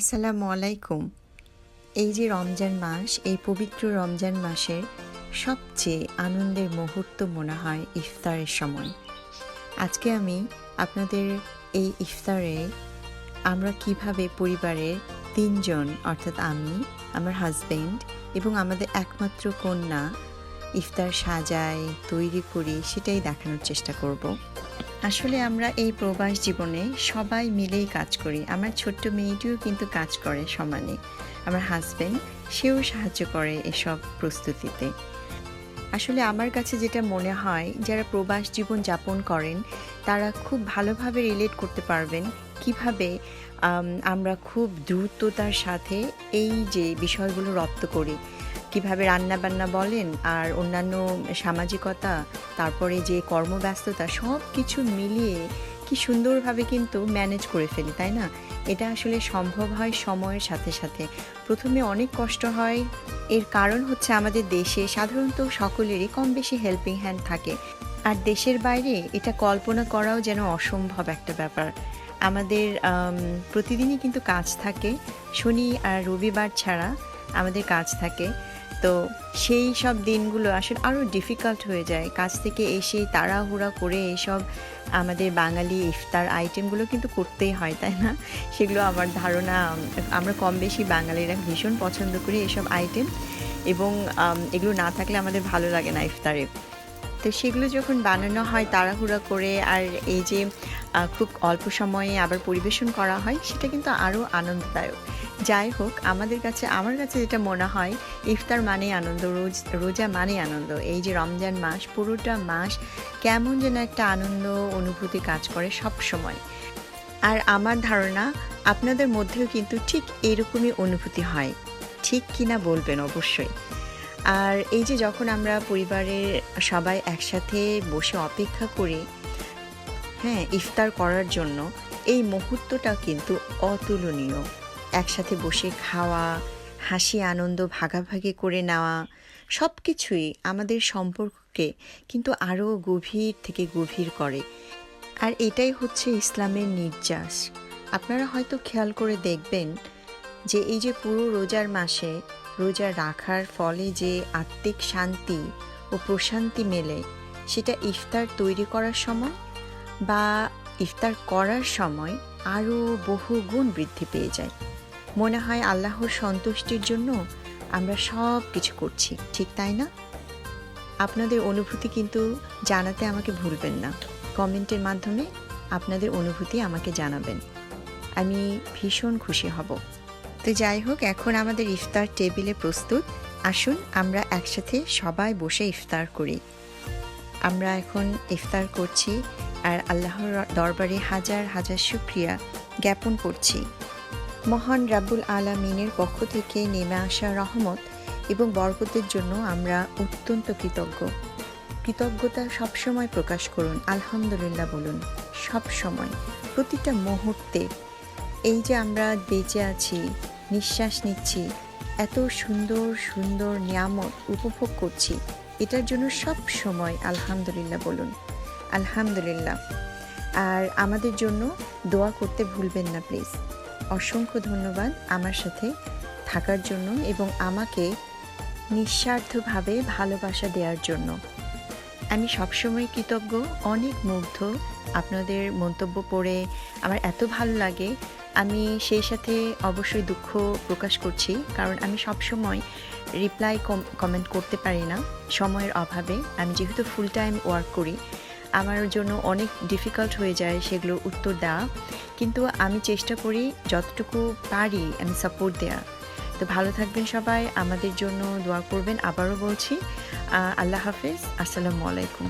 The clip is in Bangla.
আসসালামু আলাইকুম। এই যে রমজান মাস, এই পবিত্র রমজান মাসের সবচেয়ে আনন্দের মুহূর্ত মনে হয় ইফতারের সময়। আজকে আমি আপনাদের এই ইফতারে আমরা কীভাবে পরিবারের তিনজন, অর্থাৎ আমি, আমার হাজবেন্ড এবং আমাদের একমাত্র কন্যা, ইফতার সাজাই তৈরি করি, সেটাই দেখানোর চেষ্টা করব। আসলে আমরা এই প্রবাস জীবনে সবাই মিলেই কাজ করি। আমার ছোট্ট মেয়েটিও কিন্তু কাজ করে সমানে। আমার হাজবেন্ড সেও সাহায্য করে এসব প্রস্তুতিতে। আসলে আমার কাছে যেটা মনে হয়, যারা প্রবাস জীবন যাপন করেন, তারা খুব ভালোভাবে রিলেট করতে পারবেন কীভাবে আমরা খুব দ্রুততার সাথে এই যে বিষয়গুলো রপ্ত করি। কীভাবে রান্না বান্না বলেন আর অন্যান্য সামাজিকতা, তারপরে যে কর্মব্যস্ততা, সব কিছু মিলিয়ে কি সুন্দরভাবে কিন্তু ম্যানেজ করে ফেলি, তাই না? এটা আসলে সম্ভব হয় সময়ের সাথে সাথে। প্রথমে অনেক কষ্ট হয়। এর কারণ হচ্ছে আমাদের দেশে সাধারণত সকলেরই কম বেশি হেল্পিং হ্যান্ড থাকে। আর দেশের বাইরে এটা কল্পনা করাও যেন অসম্ভব একটা ব্যাপার। আমাদের প্রতিদিনই কিন্তু কাজ থাকে। শনি আর রবিবার ছাড়া আমাদের কাজ থাকে। তো সেই সব দিনগুলো আসলে আরও ডিফিকাল্ট হয়ে যায়। কাজ থেকে এসে তাড়াহুড়া করে এইসব আমাদের বাঙালি ইফতার আইটেমগুলো কিন্তু করতেই হয়, তাই না? সেগুলো আমার ধারণা, আমরা কম বেশি বাঙালিরা ভীষণ পছন্দ করি এসব আইটেম এবং এগুলো না থাকলে আমাদের ভালো লাগে না ইফতারে। তো সেগুলো যখন বানানো হয় তাড়াহুড়া করে আর এই যে খুব অল্প সময়ে আবার পরিবেশন করা হয়, সেটা কিন্তু আরও আনন্দদায়ক। যাই হোক, আমাদের কাছে, আমার কাছে যেটা মনে হয়, ইফতার মানে আনন্দ, রোজ, রোজা মানে আনন্দ। এই যে রমজান মাস, পুরোটা মাস কেমন যেন একটা আনন্দ, অনুভূতি কাজ করে সব সময় আর আমার ধারণা, আপনাদের মধ্যেও কিন্তু ঠিক এরকমই অনুভূতি হয়। ঠিক কিনা বলবেন অবশ্যই। আর এই যে যখন আমরা পরিবারের সবাই একসাথে বসে অপেক্ষা করি হ্যাঁ ইফতার করার জন্য, এই মুহূর্তটা কিন্তু অতুলনীয়। একসাথে বসে খাওয়া, হাসি, আনন্দ ভাগাভাগি করে নেওয়া সব কিছুই আমাদের সম্পর্ককে কিন্তু আরও গভীর থেকে গভীর করে। আর এটাই হচ্ছে ইসলামের নির্যাস। আপনারা হয়তো খেয়াল করে দেখবেন যে এই যে পুরো রোজার মাসে রোজা রাখার ফলে যে আত্মিক শান্তি ও প্রশান্তি মেলে, সেটা ইফতার তৈরি করার সময় বা ইফতার করার সময় আরও বহু গুণ বৃদ্ধি পেয়ে যায়। মনে হয় আল্লাহর সন্তুষ্টির জন্য আমরা সব কিছু করছি, ঠিক তাই না? আপনাদের অনুভূতি কিন্তু জানাতে আমাকে ভুলবেন না। কমেন্টের মাধ্যমে আপনাদের অনুভূতি আমাকে জানাবেন। আমি ভীষণ খুশি হব। তো যাই হোক, এখন আমাদের ইফতার টেবিলে প্রস্তুত। আসুন, আমরা একসাথে সবাই বসে ইফতার করি। আমরা এখন ইফতার করছি আর আল্লাহর দরবারে হাজার হাজার শুক্রিয়া জ্ঞাপন করছি। মহান রাব্বুল আলামিনের পক্ষ থেকে নেমে আসা রহমত এবং বরকতের জন্য আমরা অত্যন্ত কৃতজ্ঞ। কৃতজ্ঞতা সবসময় প্রকাশ করুন, আলহামদুলিল্লাহ বলুন সব সময় প্রতিটা মুহূর্তে এই যে আমরা বেঁচে আছি, নিঃশ্বাস নিচ্ছি, এত সুন্দর সুন্দর নিয়ামত উপভোগ করছি, এটার জন্য সব সময় আলহামদুলিল্লাহ বলুন, আলহামদুলিল্লাহ। আর আমাদের জন্য দোয়া করতে ভুলবেন না, প্লিজ। অসংখ্য ধন্যবাদ আমার সাথে থাকার জন্য এবং আমাকে নিঃস্বার্থভাবে ভালোবাসা দেওয়ার জন্য। আমি সবসময় কৃতজ্ঞ, অনেক মুগ্ধ। আপনাদের মন্তব্য পড়ে আমার এত ভালো লাগে। আমি সেই সাথে অবশ্যই দুঃখ প্রকাশ করছি, কারণ আমি সবসময় রিপ্লাই কমেন্ট করতে পারি না সময়ের অভাবে। আমি যেহেতু ফুল টাইম ওয়ার্ক করি আমার জন্য অনেক ডিফিকাল্ট হয়ে যায় সেগুলো উত্তর দেওয়া। কিন্তু আমি চেষ্টা করি যতটুকু পারি আমি সাপোর্ট দেওয়া তো ভালো থাকবেন সবাই, আমাদের জন্য দোয়া করবেন। আবারও বলছি আল্লাহ হাফিজ, আসসালামু আলাইকুম।